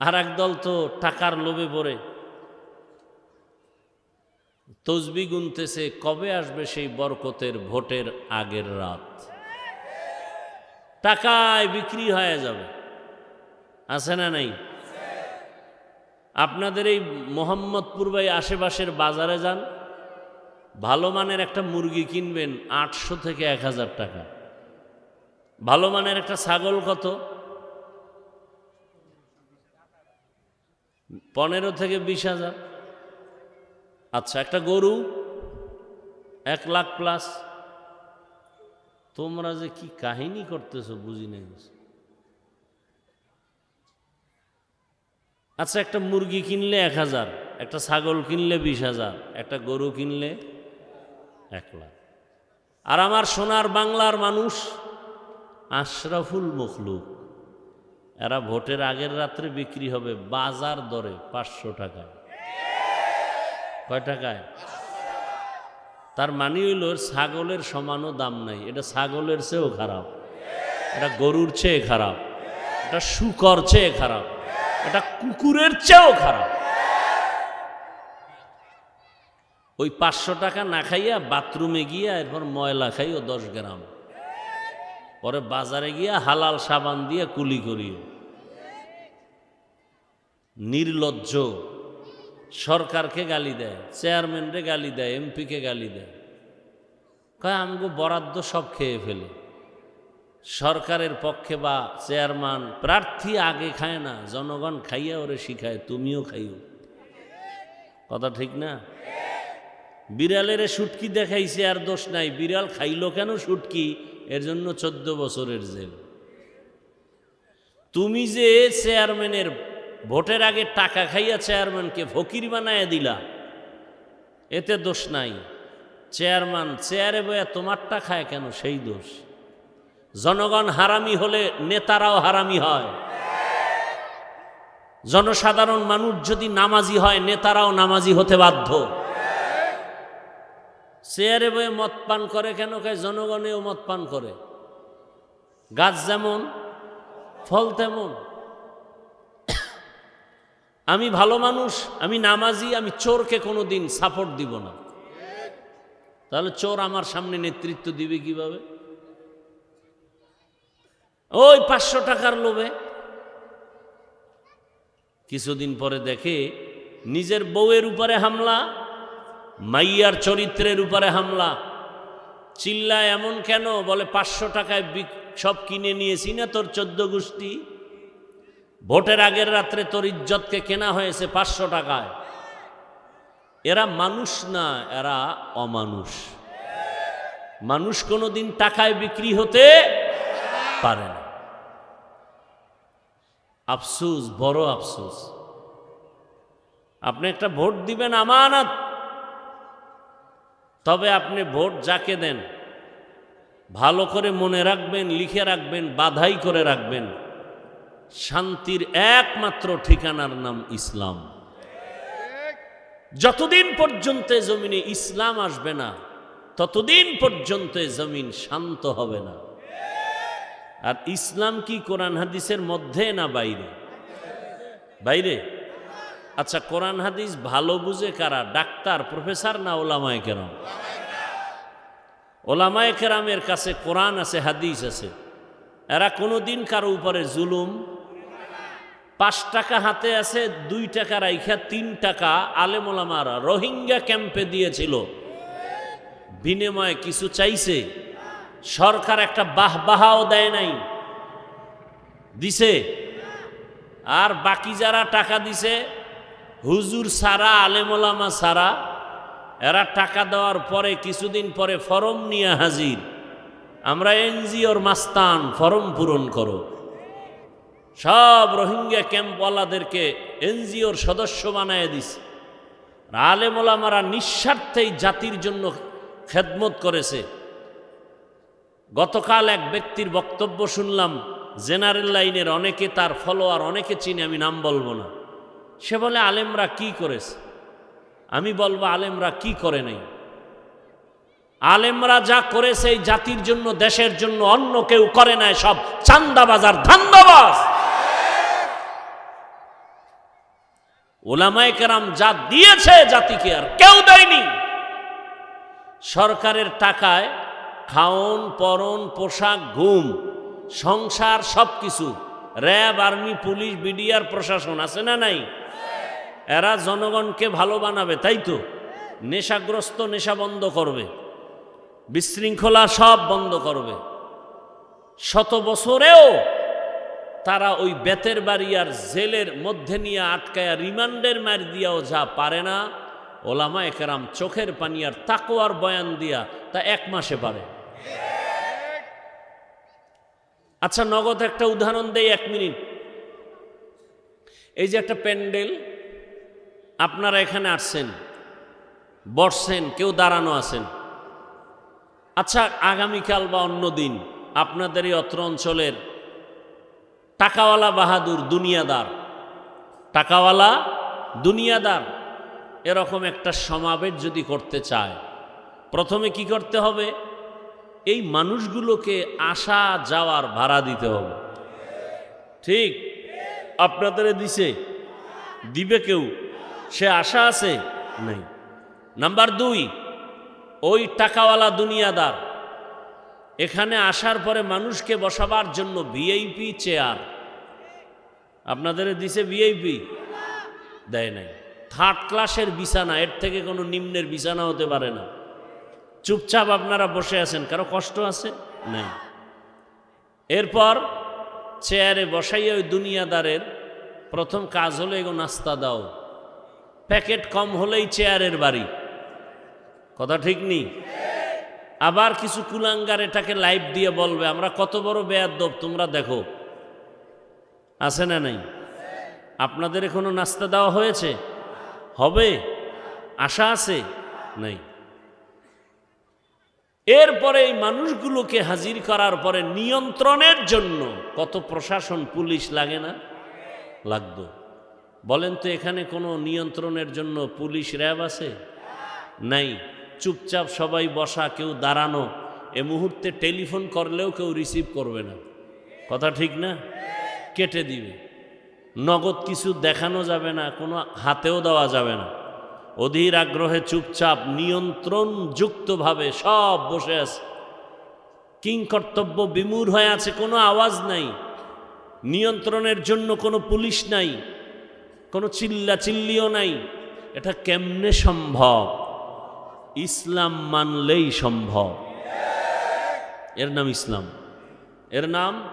আর একদল তো টাকার লোভে পড়ে তসবি গুনতেছে, কবে আসবে সেই বরকতের ভোটের আগের রাত? টাকায় বিক্রি হয়ে যাবে। আছে না নাই? আপনাদের এই মোহাম্মদপুর বাই আশেপাশের বাজারে যান। ভালো মানের একটা মুরগি কিনবেন আটশো থেকে এক হাজার টাকা। ভালো মানের একটা ছাগল কত? পনেরো থেকে বিশ হাজার। আচ্ছা একটা গরু এক লাখ প্লাস। তোমরা যে কি কাহিনী করতেছো বুঝি নাই। আচ্ছা একটা মুরগি কিনলে এক হাজার, একটা ছাগল কিনলে বিশ হাজার, একটা গরু কিনলে এক লাখ। আর আমার সোনার বাংলার মানুষ আশরাফুল মখলুক। এরা ভোটের আগের রাত্রে বিক্রি হবে বাজার দরে পাঁচশো টাকায়। কয় টাকায়? তার মানে হইল ছাগলের সমানও দাম নাই। এটা ছাগলের চেয়েও খারাপ। এটা গরুর চেয়ে খারাপ। এটা শুকর চেয়ে খারাপ। এটা কুকুরের চেয়েও খারাপ। ওই পাঁচশো টাকা না খাইয়া বাথরুমে গিয়া এরপর ময়লা খাইও দশ গ্রাম। পরে বাজারে গিয়া হালাল সাবান দিয়ে কুলি করিও। নির্লজ্জ। সরকারকে গালি দেয়, চেয়ারম্যানরে গালি দেয়, এমপিকে গালি দেয়। কয়, আমগো বরাদ্দ সব খেয়ে ফেলে। সরকারের পক্ষে বা চেয়ারম্যান প্রার্থী আগে খায় না, জনগণ খাইয়া ওরে শিখায়, তুমিও খাইও। কথা ঠিক না? বিড়ালের সুটকি দেখাইছে, আর দোষ নাই। বিড়াল খাইলো কেন সুটকি? এর জন্য চোদ্দ বছরের জেল। তুমি যে চেয়ারম্যানের ভোটের আগে টাকা খাইয়া চেয়ারম্যানকে ফকির বানায় দিলা। এতে দোষ নাই। চেয়ারম্যান চেয়ারে বয়া তোমারটা খায় কেন? সেই দোষ। জনগণ হারামি হলে নেতারাও হারামি হয়। জনসাধারণ মানুষ যদি নামাজি হয়, নেতারাও নামাজি হতে বাধ্য। চেয়ারে বয়ে মদ পান করে কেন? খায় জনগণেও মদ পান করে। গাছ যেমন, ফল তেমন। আমি ভালো মানুষ, আমি নামাজি, আমি চোরকে কোনো দিন সাপোর্ট দিব না। তাহলে চোর আমার সামনে নেতৃত্ব দিবে কীভাবে? ওই পাঁচশো টাকার লোভে। কিছুদিন পরে দেখে নিজের বউয়ের উপরে হামলা, মাইয়ার চরিত্রের উপরে হামলা। চিল্লায় এমন কেন? বলে, পাঁচশো টাকায় সব কিনে নিয়েছি না তোর চোদ্দ গোষ্ঠী? ভোটের আগের রাত্রে তোর ইজ্জতকে কেনা হয়েছে পাঁচশো টাকায়। এরা মানুষ না, এরা অমানুষ। মানুষ কোনোদিন টাকায় বিক্রি হতে পারে না। আফসুস, বড় আফসুস। আপনি একটা ভোট দিবেন আমানত, তবে আপনি ভোট যাকে দেন, ভালো করে মনে রাখবেন, লিখে রাখবেন, বাধাই করে রাখবেন। শান্তির একমাত্র ঠিকানার নাম ইসলাম। যতদিন পর্যন্ত জমিনে ইসলাম আসবে না, ততদিন পর্যন্ত জমিন শান্ত হবে না। আর ইসলাম কি কোরআন হাদিসের মধ্যে না বাইরে? বাইরে? আচ্ছা কোরআন হাদিস ভালো বুঝে কারা? ডাক্তার, প্রফেসর না ওলামায় কেরাম? ওলামায় কেরামের কাছে কোরআন আছে, হাদিস আছে। এরা কোনো দিন কারও উপরে জুলুম পাঁচ টাকা হাতে আছে, দুই টাকা রাইখা, তিন টাকা আলেমোলামারা রোহিঙ্গা ক্যাম্পে দিয়েছিল। বিনিময়ে কিছু চাইছে। সরকার একটা বাহ বাহাও দেয় নাই। দিছে। আর বাকি যারা টাকা দিছে, হুজুর সারা আলেমোলামা সারা, এরা টাকা দেওয়ার পরে, কিছুদিন পরে ফরম নিয়ে হাজির। আমরা এনজিওর মাস্তান, ফরম পূরণ করো। সব রোহিঙ্গা ক্যাম্পওয়ালাদেরকে এনজিওর সদস্য বানায় দিছে। আলেমোলামারা নিঃস্বার্থেই জাতির জন্য খেদমত করেছে। গতকাল এক ব্যক্তির বক্তব্য শুনলাম, জেনারেল লাইনের অনেকে তার ফলোয়ার, অনেকে চিনি, আমি নাম বলব না। সে বলে, আলেমরা কি করেছে? আমি বলব, আলেমরা কি করে নাই? আলেমরা যা করেছে এই জাতির জন্য, দেশের জন্য অন্য কেউ করে নাই, সব চান্দাবাজার ধান্দাবাজ। ওলামায় কেরাম যা দিয়েছে জাতিকে আর কেউ দেয়নি। সরকারের টাকায় খাওন, পরন, পোশাক, ঘুম, সংসার সব কিছু র্যাব, আর্মি, পুলিশ, বিডিআর, প্রশাসন আছে না নাই? এরা জনগণকে ভালো বানাবে, তাই তো? নেশাগ্রস্ত, নেশা বন্ধ করবে, বিশৃঙ্খলা সব বন্ধ করবে। শত বছরেও তারা ওই বেতের বাড়ি আর জেলের মধ্যে নিয়ে আটকায়া রিমান্ডের মার দিয়াও যা পারে না, ওলামা একরাম চোখের পানি আর তাকোয়ার বয়ান দিয়া তা এক মাসে পারে। আচ্ছা নগদ একটা উদাহরণ দেই এক মিনিট। এই যে একটা প্যান্ডেল, আপনারা এখানে আসছেন, বসছেন, কেউ দাঁড়ানো আছেন। আচ্ছা আগামীকাল বা অন্য দিন আপনাদের এই অত্র অঞ্চলের টাকাওয়ালা বাহাদুর দুনিয়াদার। টাকাওয়ালা দুনিয়াদার। এরকম একটা সমাবেশ যদি করতে চায়, প্রথমে কি করতে হবে? এই মানুষগুলোকে আসা যাওয়ার ভাড়া দিতে হবে। ঠিক? আপনাদের দিছে দিবে কেউ? সে আশা আছে? নেই। নাম্বার দুই, ওই টাকাওয়ালা দুনিয়াদার এখানে আসার পরে মানুষকে বসাবার জন্য ভিআইপি চেয়ার আপনাদের দিছে ভিআইপি দেয় নাই। থার্ড ক্লাসের বিছানা, এর থেকে কোনো নিম্নের বিছানা হতে পারে না। চুপচাপ আপনারা বসে আছেন, কারও কষ্ট আছে? নেই। এরপর চেয়ারে বসাইয়া ওই দুনিয়াদারের প্রথম কাজ হলো এগো নাস্তা দাও। প্যাকেট কম হলেই চেয়ারের বাড়ি। কথা ঠিক নেই? আবার কিছু কুলাঙ্গার এটাকে লাইভ দিয়ে বলবে, আমরা কত বড় বেয়াদব, তোমরা দেখো। আছে না নাই? আপনাদের এখনও নাস্তা দেওয়া হয়েছে? হবে? আশা আছে? নাই। এরপরে এই মানুষগুলোকে হাজির করার পরে নিয়ন্ত্রণের জন্য কত প্রশাসন, পুলিশ লাগে না? লাগতো। বলেন তো এখানে কোনো নিয়ন্ত্রণের জন্য পুলিশ র্যাব আছে? নাই। চুপচাপ সবাই বসা, কেউ দাঁড়ানো, এ মুহূর্তে টেলিফোন করলেও কেউ রিসিভ করবে না। কথা ঠিক না? কেটে দিবে। নগদ কিছু দেখানো যাবে না, কোনো হাতেও দেওয়া যাবে না। অধীর আগ্রহে চুপচাপ, নিয়ন্ত্রণযুক্তভাবে সব বসে আছে। কিং কর্তব্য বিমূর হয়ে আছে, কোনো আওয়াজ নাই। নিয়ন্ত্রণের জন্য কোনো পুলিশ নাই। কোনো চিল্লা চিল্লিও নাই। এটা কেমনে সম্ভব? ইসলাম মানলেই সম্ভব। এর নাম ইসলাম। এর নাম?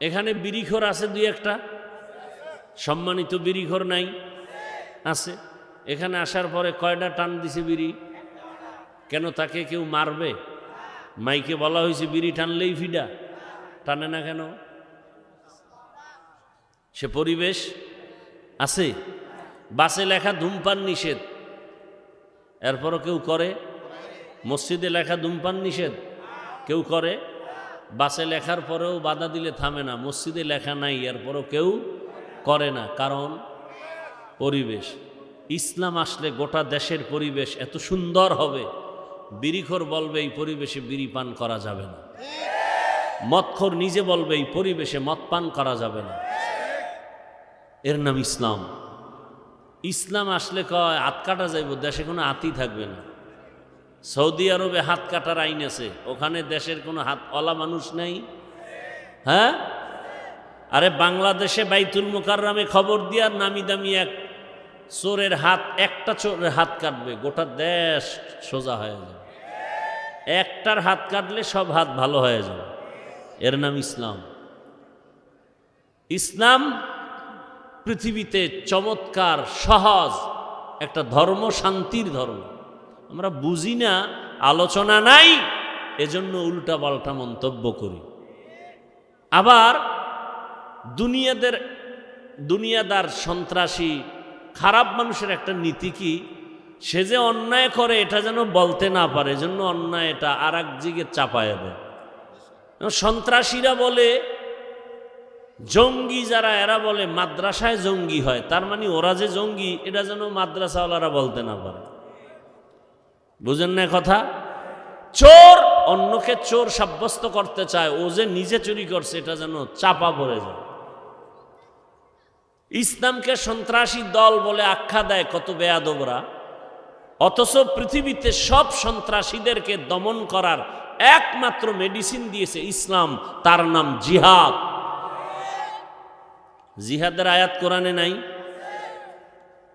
এখানে বিরিখর আছে দুই একটা। সম্মানিত বিরিখর নাই। আছে। এখানে আসার পরে কয়টা টান দিছে বিড়ি? কেন তাকে কেউ মারবে? মাইকে বলা হয়েছে বিড়ি টানলেই ফিডা টানে না কেন? সে পরিবেশ আছে। বাসে লেখা ধূমপান নিষেধ। এরপরও কেউ করে? মসজিদে লেখা ধূমপান নিষেধ? কেউ করে? বাসে লেখার পরেও বাধা দিলে থামে না, মসজিদে লেখা নাই, এরপরও কেউ করে না। কারণ? পরিবেশ। ইসলাম আসলে গোটা দেশের পরিবেশ, এত সুন্দর হবে। বিড়িখোর বলবে, এই পরিবেশে বিড়ি পান করা যাবে না। মদখোর নিজে বলবে, এই পরিবেশে মদ পান করা যাবে না। এর নাম ইসলাম। ইসলাম আসলে কয়, হাত কাটা যাইব, দেশে কোনো হাতই থাকবে না। সৌদি আরবে হাত কাটার আইন আছে, ওখানে দেশের কোনো হাত, অলা মানুষ নেই। হ্যাঁ? আরে বাংলাদেশে বাইতুল মোকাররামে খবর দিয়ার নামি দামি এক চোরের হাত, একটা চোরের হাত কাটবে, গোটা দেশ সোজা হয়ে যাবে। একটার হাত কাটলে সব হাত ভালো হয়ে যাবে। এর নাম ইসলাম। ইসলাম পৃথিবীতে চমৎকার, সহজ একটা ধর্ম, শান্তির ধর্ম। আমরা বুঝি না, আলোচনা নাই, এজন্য উল্টা পাল্টা মন্তব্য করি। আবার দুনিয়াদের, দুনিয়াদার সন্ত্রাসী, খারাপ মানুষের একটা নীতি কি? সে যে অন্যায় করে, এটা যেন বলতে না পারে, এজন্য অন্যায় এটা আর এক দিকে চাপায় দেয়। সন্ত্রাসীরা বলে জঙ্গি যারা, এরা বলে মাদ্রাসায় জঙ্গি হয়। তার মানে ওরা যে জঙ্গি, এটা যেন মাদ্রাসাওয়ালারা বলতে না পারে। বুঝেন না কথা? চোর অন্যকে চোর সাব্যস্ত করতে চায়, ও যে নিজে চুরি করছে, এটা যেন চাপা পড়ে যায়। ইসলামকে সন্ত্রাসী দল বলে আখ্যা দেয় কত বেয়াদবরা। অথচ পৃথিবীতে সব সন্ত্রাসীদেরকে দমন করার একমাত্র মেডিসিন দিয়েছে ইসলাম, তার নাম জিহাদ। জিহাদের আয়াত কোরআনে নাই?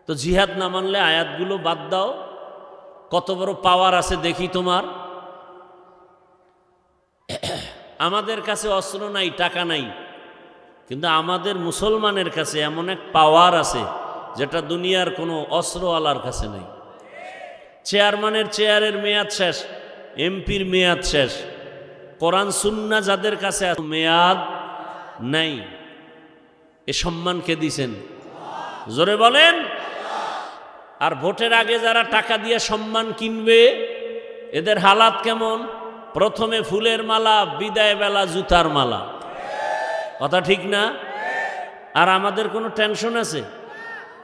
তো জিহাদ না মানলে আয়াতগুলো বাদ দাও। কত বড় পাওয়ার আছে দেখি তোমার। আমাদের কাছে অস্ত্র নাই, টাকা নাই। কিন্তু আমাদের মুসলমানের কাছে এমন এক পাওয়ার আছে, যেটা দুনিয়ার কোনো অস্ত্রওয়ালার কাছে নেই। চেয়ারম্যানের চেয়ারের মেয়াদ শেষ, এমপির মেয়াদ শেষ। কোরআন সুন্না যাদের কাছে মেয়াদ নাই। এ সম্মান কে দিছেন? জোরে বলেন। আর ভোটের আগে যারা টাকা দিয়ে সম্মান কিনবে, এদের হালাত কেমন? প্রথমে ফুলের মালা, বিদায় বেলা জুতার মালা। কথা ঠিক না? আর আমাদের কোনো টেনশন আছে?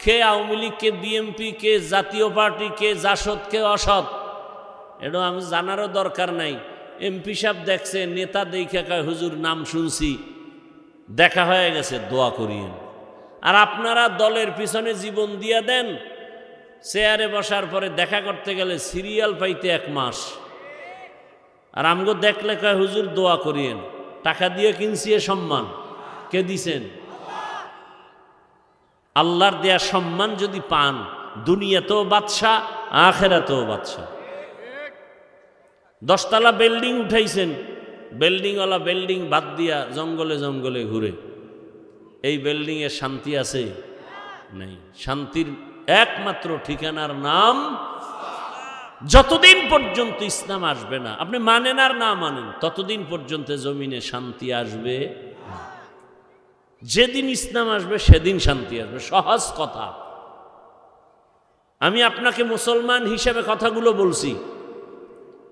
কে আওয়ামী লীগ, কে বিএমপি, কে জাতীয় পার্টি, কে জাসদ, কে অসৎ? এটা আমি জানারও দরকার নাই। এমপি সাহেব দেখছে, নেতা দেখে হুজুর, নাম শুনছি। দেখা হয়ে গেছে, দোয়া করিয়েন। আর আপনারা দলের পিছনে জীবন দিয়ে দেন, চেয়ারে বসার পরে দেখা করতে গেলে সিরিয়াল পাইতে এক মাস। আর আমগো দেখলে কয়, হুজুর, দোয়া করিয়েন। টাকা দিয়ে কিনছি এ সম্মান। কে দিছেন? আল্লাহর দেয়া সম্মান যদি পান, দুনিয়াতেও বাদশাহ, আখেরাতেও বাদশাহ। দশতলা বিল্ডিং উঠাইছেন বিল্ডিংওয়ালা বিল্ডিং বাদ দিয়া জঙ্গলে জঙ্গলে ঘুরে। এই বিল্ডিংয়ে শান্তি আছে? নেই। শান্তির একমাত্র ঠিকানার নাম যতদিন পর্যন্ত ইসলাম আসবে না। আপনি মানেন আর না মানেন, ততদিন পর্যন্ত জমিনে শান্তি আসবে যেদিন ইসলাম আসবে, সেদিন শান্তি আসবে। সহজ কথা। আমি আপনাকে মুসলমান হিসেবে কথাগুলো বলছি।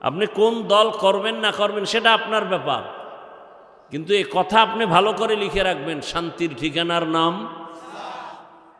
আপনি কোন দল করবেন না করবেন সেটা আপনার ব্যাপার। কিন্তু এই কথা আপনি ভালো করে লিখে রাখবেন। শান্তির ঠিকানার নাম